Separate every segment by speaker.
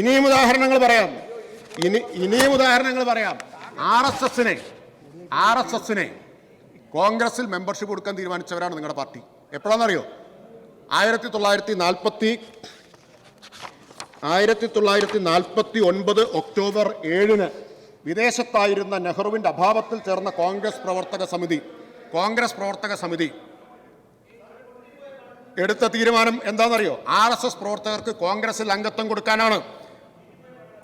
Speaker 1: ഇനിയും ഉദാഹരണങ്ങൾ പറയാം. ഇനി ഇനിയും ഉദാഹരണങ്ങൾ പറയാം. ആർ എസ് എസിനെ ആർ എസ് എസിനെ കോൺഗ്രസിൽ മെമ്പർഷിപ്പ് കൊടുക്കാൻ തീരുമാനിച്ചവരാണ് നിങ്ങളുടെ പാർട്ടി. എപ്പോഴാണെന്നറിയോ? ആയിരത്തി തൊള്ളായിരത്തി നാൽപ്പത്തി ആയിരത്തി തൊള്ളായിരത്തി നാൽപ്പത്തി ഒൻപത് ഒക്ടോബർ ഏഴിന് വിദേശത്തായിരുന്ന നെഹ്റുവിന്റെ അഭാവത്തിൽ ചേർന്ന കോൺഗ്രസ് പ്രവർത്തക സമിതി കോൺഗ്രസ് പ്രവർത്തക സമിതി എടുത്ത തീരുമാനം എന്താണെന്നറിയോ? ആർ എസ് എസ് പ്രവർത്തകർക്ക് കോൺഗ്രസിൽ അംഗത്വം കൊടുക്കാനാണ്.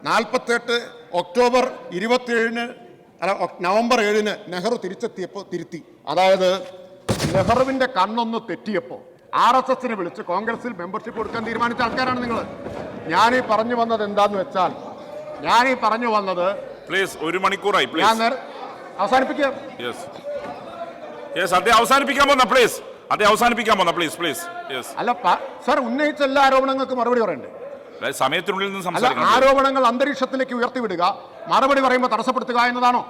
Speaker 1: നാൽപ്പത്തെട്ട് ഒക്ടോബർ ഇരുപത്തിയേഴിന് അല്ല നവംബർ ഏഴിന് നെഹ്റു തിരിച്ചെത്തിയപ്പോൾ തിരുത്തി. അതായത് നെഹ്റുവിന്റെ കണ്ണൊന്ന് തെറ്റിയപ്പോൾ ആർ എസ് എസിനെ വിളിച്ച് കോൺഗ്രസിൽ മെമ്പർഷിപ്പ് കൊടുക്കാൻ തീരുമാനിച്ച ആൾക്കാരാണ് നിങ്ങൾ ഞാൻ ഈ പറഞ്ഞു വന്നത് എന്താന്ന് വെച്ചാൽ ഞാൻ ഈ പറഞ്ഞു വന്നത്
Speaker 2: പ്ലീസ് ഒരു മണിക്കൂറായി
Speaker 1: ഞാൻ അവസാനിപ്പിക്കാം.
Speaker 2: അദ്ദേഹം അവസാനിപ്പിക്കാൻ പോന്ന പ്ലീസ് അദ്ദേഹം അവസാനിപ്പിക്കാൻ പോന്ന പ്ലീസ്
Speaker 1: അല്ല സാർ ഉന്നയിച്ച എല്ലാ ആരോപണങ്ങൾക്കും മറുപടി പറയണ്ടേ?
Speaker 2: സമയത്തിനുള്ളിൽ നിന്ന് സംസാരിക്കണം.
Speaker 1: ആരോപണങ്ങൾ അന്തരീക്ഷത്തിലേക്ക് ഉയർത്തിവിടുക. മറുപടി പറയുമ്പോൾ തടസ്സപ്പെടുത്തുക എന്നതാണോ?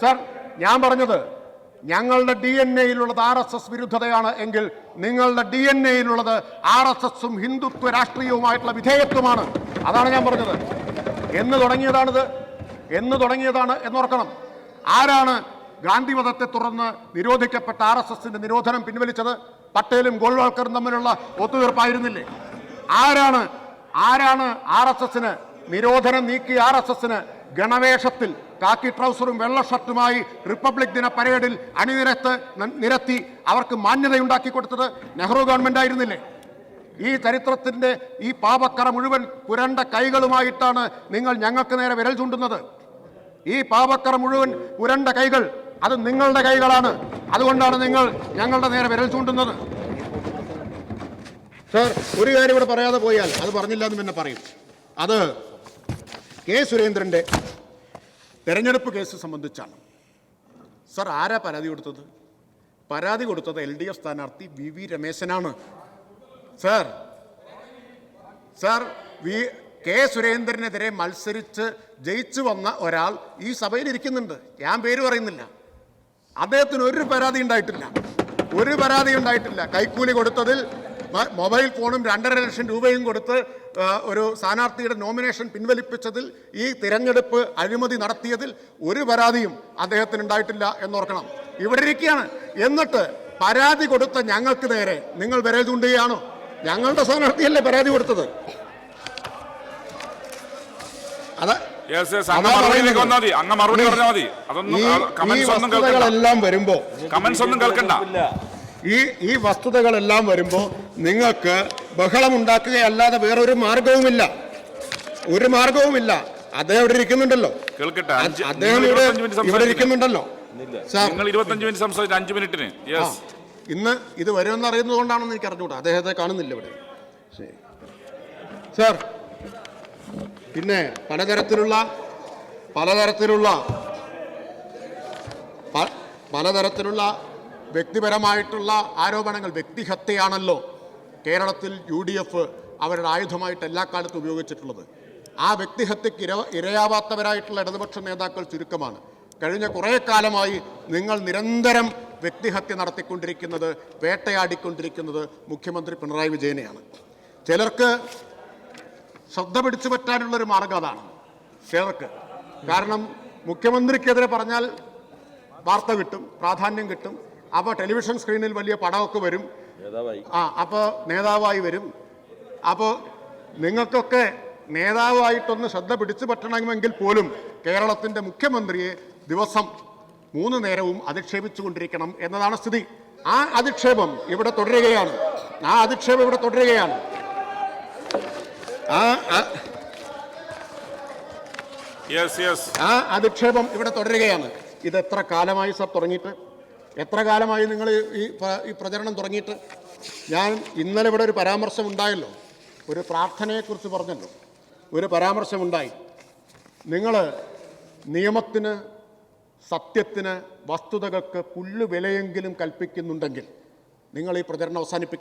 Speaker 1: സർ ഞാൻ പറഞ്ഞത് ഞങ്ങളുടെ ഡി എൻ എയിലുള്ളത് ആർ എസ് എസ് വിരുദ്ധതയാണ് എങ്കിൽ നിങ്ങളുടെ ഡി എൻ എയിലുള്ളത് ആർ എസ് എസും ഹിന്ദുത്വ രാഷ്ട്രീയവുമായിട്ടുള്ള വിധേയത്വമാണ്. അതാണ് ഞാൻ പറഞ്ഞത്. എന്ന് തുടങ്ങിയതാണിത്. എന്ന് തുടങ്ങിയതാണ് എന്നോർക്കണം. ആരാണ് ഗാന്ധി മതത്തെ തുടർന്ന് നിരോധിക്കപ്പെട്ട ആർ എസ് എസിന്റെ നിരോധനം പിൻവലിച്ചത്? പട്ടേലും ഗോൾവാൾക്കറും തമ്മിലുള്ള ഒത്തുതീർപ്പായിരുന്നില്ലേ? ആരാണ് ആരാണ് ആർ എസ് എസിന് നിരോധനം നീക്കി ആർ എസ് എസിന് ഗണവേഷത്തിൽ കാക്കി ട്രൗസറും വെള്ള ഷർട്ടുമായി റിപ്പബ്ലിക് ദിന പരേഡിൽ അണിനിരത്ത് നിരത്തി അവർക്ക് മാന്യതയുണ്ടാക്കി കൊടുത്തത് നെഹ്റു ഗവൺമെന്റ് ആയിരുന്നില്ലേ? ഈ ചരിത്രത്തിന്റെ ഈ പാപക്കറ മുഴുവൻ പുരണ്ട കൈകളുമായിട്ടാണ് നിങ്ങൾ ഞങ്ങൾക്ക് നേരെ വിരൽ ചൂണ്ടുന്നത്. ഈ പാപക്കറ മുഴുവൻ പുരണ്ട കൈകൾ അത് നിങ്ങളുടെ കൈകളാണ്. അതുകൊണ്ടാണ് നിങ്ങൾ ഞങ്ങളുടെ നേരെ വിരൽ ചൂണ്ടുന്നത്. സാർ ഒരു കാര്യം ഇവിടെ പറയാതെ പോയാൽ അത് പറഞ്ഞില്ല എന്ന് പിന്നെ പറയും. അത് കെ സുരേന്ദ്രന്റെ തെരഞ്ഞെടുപ്പ് കേസ് സംബന്ധിച്ചാണ്. സാർ ആരാ പരാതി കൊടുത്തത്? പരാതി കൊടുത്തത് എൽ ഡി എഫ് സ്ഥാനാർത്ഥി വി വി രമേശനാണ്. സാർ സാർ വി കെ സുരേന്ദ്രനെതിരെ മത്സരിച്ച് ജയിച്ചു വന്ന ഒരാൾ ഈ സഭയിൽ ഇരിക്കുന്നുണ്ട്. ഞാൻ പേര് പറയുന്നില്ല. അദ്ദേഹത്തിന് ഒരു പരാതി ഉണ്ടായിട്ടില്ല. ഒരു പരാതി ഉണ്ടായിട്ടില്ല. കൈക്കൂലി കൊടുത്തതിൽ മൊബൈൽ ഫോണും രണ്ടര ലക്ഷം രൂപയും കൊടുത്ത് ഒരു സ്ഥാനാർത്ഥിയുടെ നോമിനേഷൻ പിൻവലിപ്പിച്ചതിൽ ഈ തിരഞ്ഞെടുപ്പ് അഴിമതി നടത്തിയതിൽ ഒരു പരാതിയും അദ്ദേഹത്തിന് ഉണ്ടായിട്ടില്ല എന്നോർക്കണം. ഇവിടെ ഇരിക്കുകയാണ്. എന്നിട്ട് പരാതി കൊടുത്ത ഞങ്ങൾക്ക് നേരെ. നിങ്ങൾ വിരൽ ചൂണ്ടുകയാണോ? ഞങ്ങളുടെ സ്ഥാനാർത്ഥിയല്ലേ പരാതി കൊടുത്തത്? അതെല്ലാം വരുമ്പോ
Speaker 2: കമന്റ്സ് ഒന്നും കേൾക്കണ്ട.
Speaker 1: ഈ ഈ വസ്തുതകളെല്ലാം വരുമ്പോൾ നിങ്ങൾക്ക് ബഹളമുണ്ടാക്കുകയല്ലാതെ വേറൊരു മാർഗവുമില്ല. ഒരു മാർഗവുമില്ല. അദ്ദേഹം ഇവിടെ ഇരിക്കുന്നുണ്ടല്ലോ.
Speaker 2: കേൾക്കട്ടെ
Speaker 1: അദ്ദേഹം ഇവിടെ
Speaker 2: 25 മിനിറ്റ്
Speaker 1: ഇവിടെ. ഇരിക്കുന്നുണ്ടല്ലോ. സാർ
Speaker 2: നിങ്ങൾ ഇരുപത്തഞ്ച് മിനിറ്റ് സംസാരിച്ച് അഞ്ച് മിനിറ്റിന്. യെസ്
Speaker 1: ഇന്ന് ഇത് വരുമെന്ന് അറിയുന്നത് കൊണ്ടാണെന്ന് എനിക്ക് അറിഞ്ഞുകൂടാ. അദ്ദേഹത്തെ കാണുന്നില്ല ഇവിടെ. ശരി. സാർ പിന്നെ പലതരത്തിലുള്ള പലതരത്തിലുള്ള പലതരത്തിലുള്ള വ്യക്തിപരമായിട്ടുള്ള ആരോപണങ്ങൾ വ്യക്തിഹത്യയാണല്ലോ കേരളത്തിൽ യു ഡി എഫ് അവരുടെ ആയുധമായിട്ട് എല്ലാ കാലത്തും ഉപയോഗിച്ചിട്ടുള്ളത്. ആ വ്യക്തിഹത്യക്ക് ഇര ഇരയാവാത്തവരായിട്ടുള്ള ഇടതുപക്ഷ നേതാക്കൾ ചുരുക്കമാണ്. കഴിഞ്ഞ കുറേ കാലമായി നിങ്ങൾ നിരന്തരം വ്യക്തിഹത്യ നടത്തിക്കൊണ്ടിരിക്കുന്നത് വേട്ടയാടിക്കൊണ്ടിരിക്കുന്നത് മുഖ്യമന്ത്രി പിണറായി വിജയനെയാണ്. ചിലർക്ക് ശ്രദ്ധ പിടിച്ചു പറ്റാനുള്ളൊരു മാർഗം അതാണ് ചിലർക്ക്. കാരണം മുഖ്യമന്ത്രിക്കെതിരെ പറഞ്ഞാൽ വാർത്ത കിട്ടും പ്രാധാന്യം കിട്ടും അപ്പോൾ ടെലിവിഷൻ സ്ക്രീനിൽ വലിയ പടമൊക്കെ വരും. ആ അപ്പോൾ നേതാവായി വരും. അപ്പോൾ നിങ്ങൾക്കൊക്കെ നേതാവായിട്ടൊന്ന് ശ്രദ്ധ പിടിച്ചു പറ്റണമെങ്കിൽ പോലും കേരളത്തിന്റെ മുഖ്യമന്ത്രിയെ ദിവസം മൂന്ന് നേരവും അധിക്ഷേപിച്ചുകൊണ്ടിരിക്കണം എന്നതാണ് സ്ഥിതി. ആ അധിക്ഷേപം ഇവിടെ തുടരുകയാണ്. ആ അധിക്ഷേപം ഇവിടെ തുടരുകയാണ്. ആ ആ-
Speaker 2: യെസ് യെസ്
Speaker 1: ആ അധിക്ഷേപം ഇവിടെ തുടരുകയാണ്. ഇത് എത്ര കാലമായി സർ തുടങ്ങിയിട്ട്? എത്ര കാലമായി നിങ്ങൾ ഈ ഈ പ്രചരണം തുടങ്ങിയിട്ട്? ഞാൻ ഇന്നലെ ഇവിടെ ഒരു പരാമർശം ഉണ്ടായല്ലോ. ഒരു പ്രാർത്ഥനയെക്കുറിച്ച് പറഞ്ഞല്ലോ. ഒരു പരാമർശമുണ്ടായി നിങ്ങൾ നിയമത്തിന് സത്യത്തിന് വസ്തുതകൾക്ക് പുല്ലുവിലയെങ്കിലും കൽപ്പിക്കുന്നുണ്ടെങ്കിൽ നിങ്ങൾ ഈ പ്രചരണം അവസാനിപ്പിക്കണം.